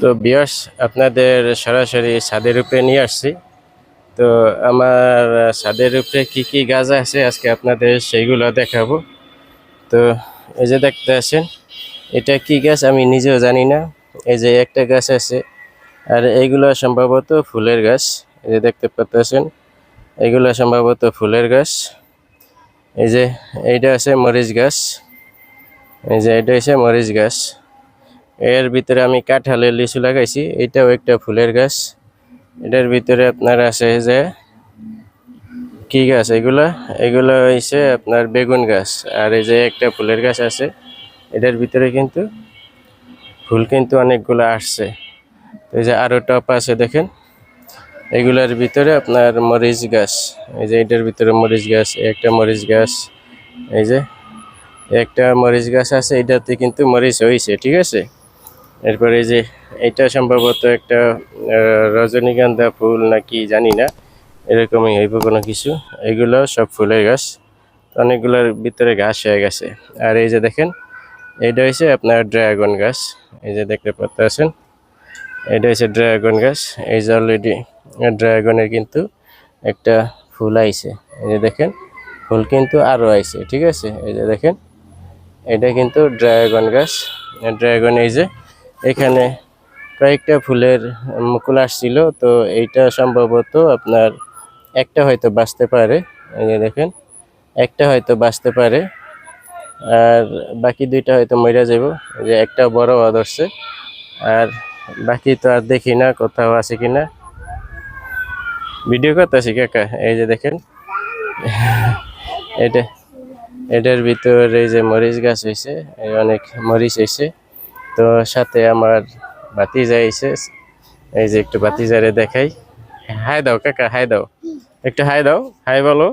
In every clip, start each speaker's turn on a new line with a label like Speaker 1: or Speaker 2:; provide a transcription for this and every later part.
Speaker 1: তো বিয়াস আপনাদের সরাসরি ছাদের উপরে নিয়ে আসছি। তো আমার ছাদের উপরে কি কি গাছ আছে আজকে আপনাদের সেইগুলো দেখাবো। তো এই যে দেখতে আছেন, এটা কি গাছ আমি নিজেও জানি না। এই যে একটা গাছ আছে, আর এইগুলো সম্ভবত ফুলের গাছ। এই যে দেখতে পাচ্ছেন এগুলো সম্ভবত ফুলের গাছ। এই যে এইটা আছে মরিচ গাছ। এই যে এটা হচ্ছে মরিচ গাছ। এর ভিতরে আমি কাঁঠালের লিচু লাগাইছি, এটাও একটা ফুলের গাছ। এটার ভিতরে আপনার আছে যে, কি গাছ এগুলা? এগুলো হয়েছে আপনার বেগুন গাছ, আর এই যে একটা ফুলের গাছ আছে। এটার ভিতরে কিন্তু ফুল কিন্তু অনেকগুলো আসছে। এই যে আরও টপ আছে দেখেন। এগুলার ভিতরে আপনার মরিচ গাছ, এই যে এটার ভিতরে মরিচ গাছ একটা মরিচ গাছ, এই যে একটা মরিচ গাছ আছে, এটাতে কিন্তু মরিচ হয়েছে ঠিক আছে? এরপরে এই যে এটা সম্ভবত একটা রজনীগন্ধা ফুল নাকি জানি না, এরকমই হইব কোনো কিছু। এগুলো সব ফুলের গাছ অনেকগুলোর ভিতরে ঘাস হয়ে গেছে। আর এই যে দেখেন এইটা হচ্ছে আপনার ড্রাগন গাছ, এই যে দেখতে পাচ্ছেন। এটা হচ্ছে ড্রাগন গাছ, এই যে অলরেডি ড্রাগনের কিন্তু একটা ফুল আইছে। এই যে দেখেন, ফুল কিন্তু আরও আইছে, ঠিক আছে? এই যে দেখেন, এটা কিন্তু ড্রাগন গাছ। ড্রাগন এই যে এখানে কয়েকটা ফুলের মুকুল আসছিল, তো এইটা সম্ভবত আপনার একটা হয়তো বাঁচতে পারে। এই যে দেখেন, একটা হয়তো বাঁচতে পারে, আর বাকি দুইটা হয়তো মরে যাব যে একটা বড় ধরছে আর বাকি তো আর দেখি না কোথাও আছে কিনা ভিডিও করতেছি কাকা, এই যে দেখেন। এটা, এটার ভিতরে এই যে মরিচ গাছ হয়েছে অনেক মরিচ হয়েছে তো সাথে আমার বাতিজা আইছে এই যে একটু বাতিজারে দেখাই। হাই দাও কাকা, হাই দাও। একটু হাই দাও, হাই বলো।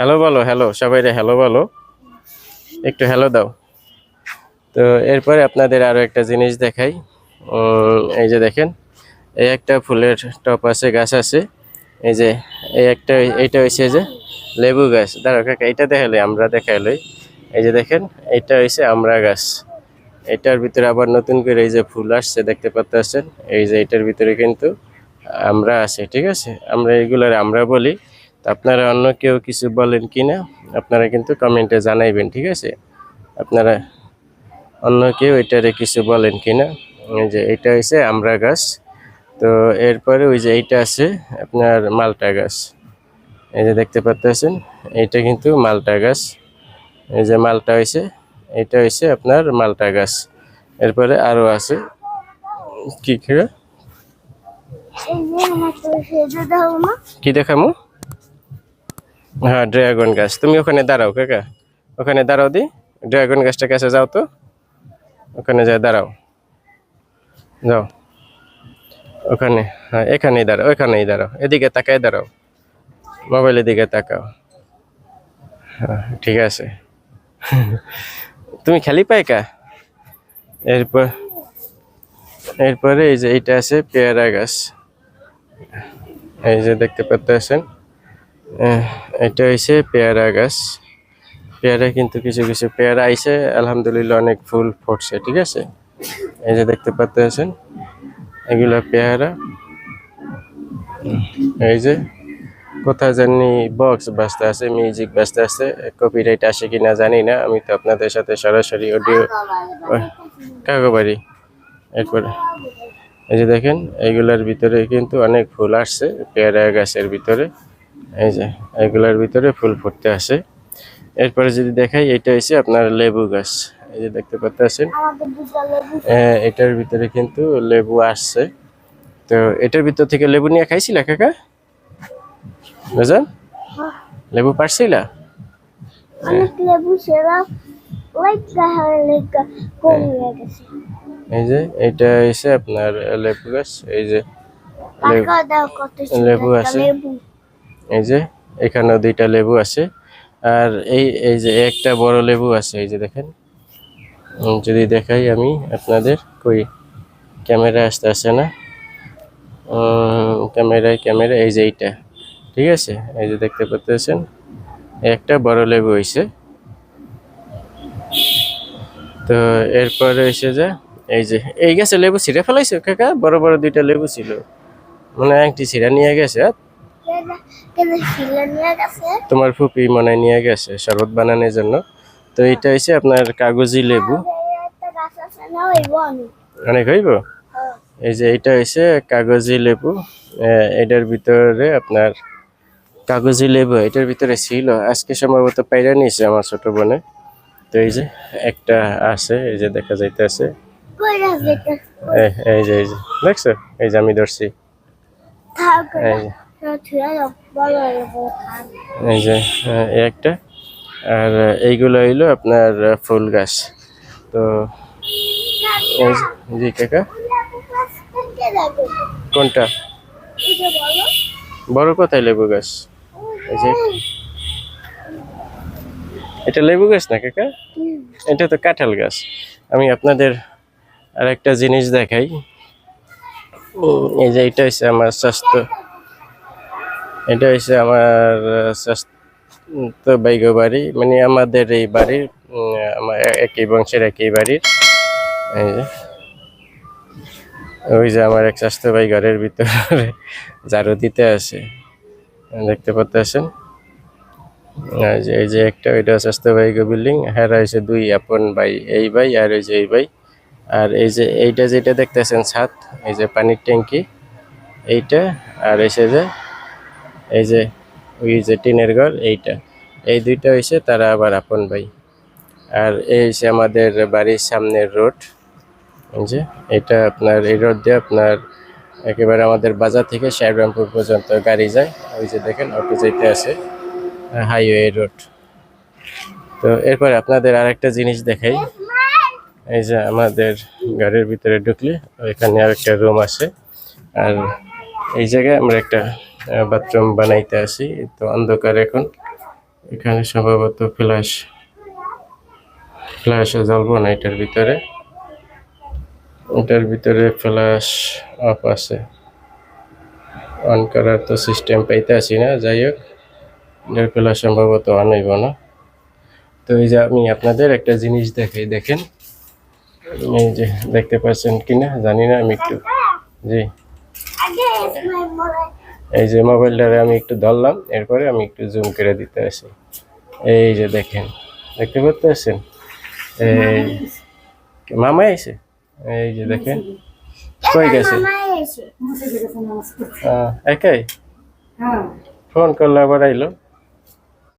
Speaker 1: হ্যালো বলো হ্যালো সবাই রে হ্যালো বলো। একটু হ্যালো দাও। তো এরপরে আপনাদের আরও একটা জিনিস দেখাই। এই যে দেখেন, এই একটা ফুলের টপ আছে, গাছ আছে। এই যে, এই একটা, এইটা হয়েছে যে লেবু গাছ। দাঁড়াও কাকা, এইটা দেখালে আমরা দেখাইলই এই যে দেখেন, এইটা হয়েছে আমরা গাছ। এটার ভিতরে আবার নতুন করে এই যে ফুল আসছে, দেখতে পাচ্ছেন? এই যে এটার ভিতরে কিন্তু আমরা আছে, ঠিক আছে? আমরা এগুলার আমরা বলি। আপনারা অন্য কেউ কিছু বলেন কি না আপনারা কিন্তু কমেন্টে জানাইবেন, ঠিক আছে? আপনারা অন্য কেউ এটারে কিছু বলেন কি না যে এটা হয়েছে আমরা গাছ। তো এরপরে ওই যে এইটা আছে আপনার মালটা গাছ। এই যে দেখতে পাচ্ছেন, এইটা কিন্তু মালটা গাছ। এই যে মালটা হয়েছে এটা হয়েছে আপনার মালটা গাছ। এরপরে আরও আছে। কি খেয়ে কি দেখামু? হ্যাঁ ড্রাগন গাছ। তুমি ওখানে দাঁড়াও, কাকা। ওখানে দাঁড়াও দি। ড্রাগন গাছটা কাছে যাও তো। ওখানে যায় দাঁড়াও। যাও। ওখানে হ্যাঁ এখানেই দাঁড়াও, ওখানেই দাঁড়াও। এদিকে তাকায় দাঁড়াও। মোবাইলের দিকে তাকাও। হ্যাঁ ঠিক আছে। তুমি খালি পাইকা এরপর, এরপরে এই যে এইটা আছে পেয়ারা গাছ। এই যে দেখতে পাচ্ছেন এটা হয়েছে পেয়ারা গাছ। পেয়ারা কিন্তু কিছু কিছু পেয়ারা আইছে, আলহামদুলিল্লাহ অনেক ফুল ফুটছে, ঠিক আছে? এই যে দেখতে পাচ্ছেন এগুলো পেয়ারা। এই যে কোথায় জানি বক্স বাজতে আছে মিউজিক বাজতে আছে কপিরাইট আসে কিনা জানি না, আমি তো আপনাদের সাথে সরাসরি অডিও কাগবাড়ি এরপরে, এই যে দেখেন এইগুলার ভিতরে কিন্তু অনেক ফুল আসছে, পেয়ারা গাছের ভিতরে, এই যে এইগুলার ভিতরে ফুল ফুটতে আসে। এরপরে যদি দেখাই, এটা হচ্ছে আপনার লেবু গাছ, এই যে দেখতে পাচ্ছেন এটার ভিতরে কিন্তু লেবু আসছে। তো এটার ভিতর থেকে লেবু নিয়ে খাইছিলা, কাকা? বুঝলেন লেবু পারছিলা?
Speaker 2: অনেক লেবু সেরা। গেছে।
Speaker 1: এই যে এটা হচ্ছে আপনার লেবু গাছ এই যে লেবু আছে। এই যে এখানেও দুইটা লেবু আছে। আর এই এই যে একটা বড় লেবু আছে এই যে দেখেন। যদি দেখাই আমি আপনাদের কই? ক্যামেরা আসতে আসে না। ক্যামেরায় ক্যামেরা এই যে এইটা। ঠিক আছে? এই যে দেখতে পাচ্ছেন একটা বড় লেবু হয়েছে তো এরপরে এসে যে এই যে এই গেছে লেবু ছিঁড়ে ফেলাইছো কাকা? বড় বড় দুইটা লেবু ছিল। মানে হয় একটি ছিঁড়া নিয়ে গেছে। তোমার ফুপি মনে হয় নিয়ে গেছে শরবত বানানোর জন্য। তো এটা হচ্ছে আপনার কাগজি লেবু। অনেক হইব? এই যে এটা হচ্ছে কাগজি লেবু। এটার ভিতরে আপনার কাগজি লেবু, এটার ভিতরে ছিল। আজকে সম্ভবত পাইরা নিয়েছে আমার ছোট বোনে। তো এই যে একটা আছে, এই যে দেখা যাইতেছে। এই যে এই যে, দেখছ? এই যে আমি ধরছি। এই যে। একটা। আর এইগুলো হইল আপনার ফুল গাছ। তো জি কাকা? কোনটা? বড় কোথায় লেবু গাছ? এটা লেবু গাছ না কাকা এটা তো কাঁঠাল গাছ। আমি আপনাদের আর একটা জিনিস দেখাই। এই যে এটা হচ্ছে আমার স্বাস্থ্য। এটা হচ্ছে আমার স্বাস্থ্য বাইগ বাড়ি। মানে আমাদের এই বাড়ির আমার একই বংশের একই বাড়ির। এই যে। ওই যে আমার এক স্বাস্থ্য ঘরের ভিতরে ঝাড়ু দিতে আছে দেখতে এই যে এই যে একটা ওইটা স্বাস্থ্য ভাই বিল্ডিং। হ্যাঁ হয়েছে দুই, আপন বাই এই বাই আর ওই যে এই বাই আর এই যে, এইটা যেটা দেখতেছেন ছাদ, এই যে পানির ট্যাঙ্কি, এইটা। আর এসে যে, এই যে, ওই যে টিনের ঘর, এইটা। এই দুইটা হয়েছে তারা আবার আপন ভাই। আর এই হচ্ছে আমাদের বাড়ির সামনের রোড। যে, এটা আপনার, এই রোড দিয়ে আপনার একেবারে আমাদের বাজার থেকে সাহেবরামপুর পর্যন্ত গাড়ি যায়। ওই যে দেখেন, অটো যেতে আছে হাইওয়ে রোড তো এরপরে আপনাদের আরেকটা জিনিস দেখাই। এই যে আমাদের গাড়ির ভিতরে ঢুকলে ওইখানে আর একটা রুম আছে আর এই জায়গায় আমরা একটা বাথরুম বানাইতে আসি। তো অন্ধকার এখন। এখানে সম্ভবত ফ্ল্যাশ ফ্ল্যাশ জ্বলবো না এটার ভিতরে। এটার ভিতরে ফ্ল্যাশ অফ আছে। অন করার তো সিস্টেম পাইতে আসি না, যাই হোক। এটার ফ্ল্যাশ সম্ভবত অন হইব না। তো এই যে আমি আপনাদের একটা জিনিস দেখাই, দেখেন। এই যে দেখতে পাচ্ছেন কিনা, জানি না আমি একটু জি। এই যে মোবাইলটারে আমি একটু ধরলাম, এরপরে আমি একটু জুম করে দিতে আসি। এই যে দেখেন, দেখতে পাচ্ছেন এই মামা এসে এই যে দেখেন। কই গেছে? একাই? ফোন করলে আবার আইলো?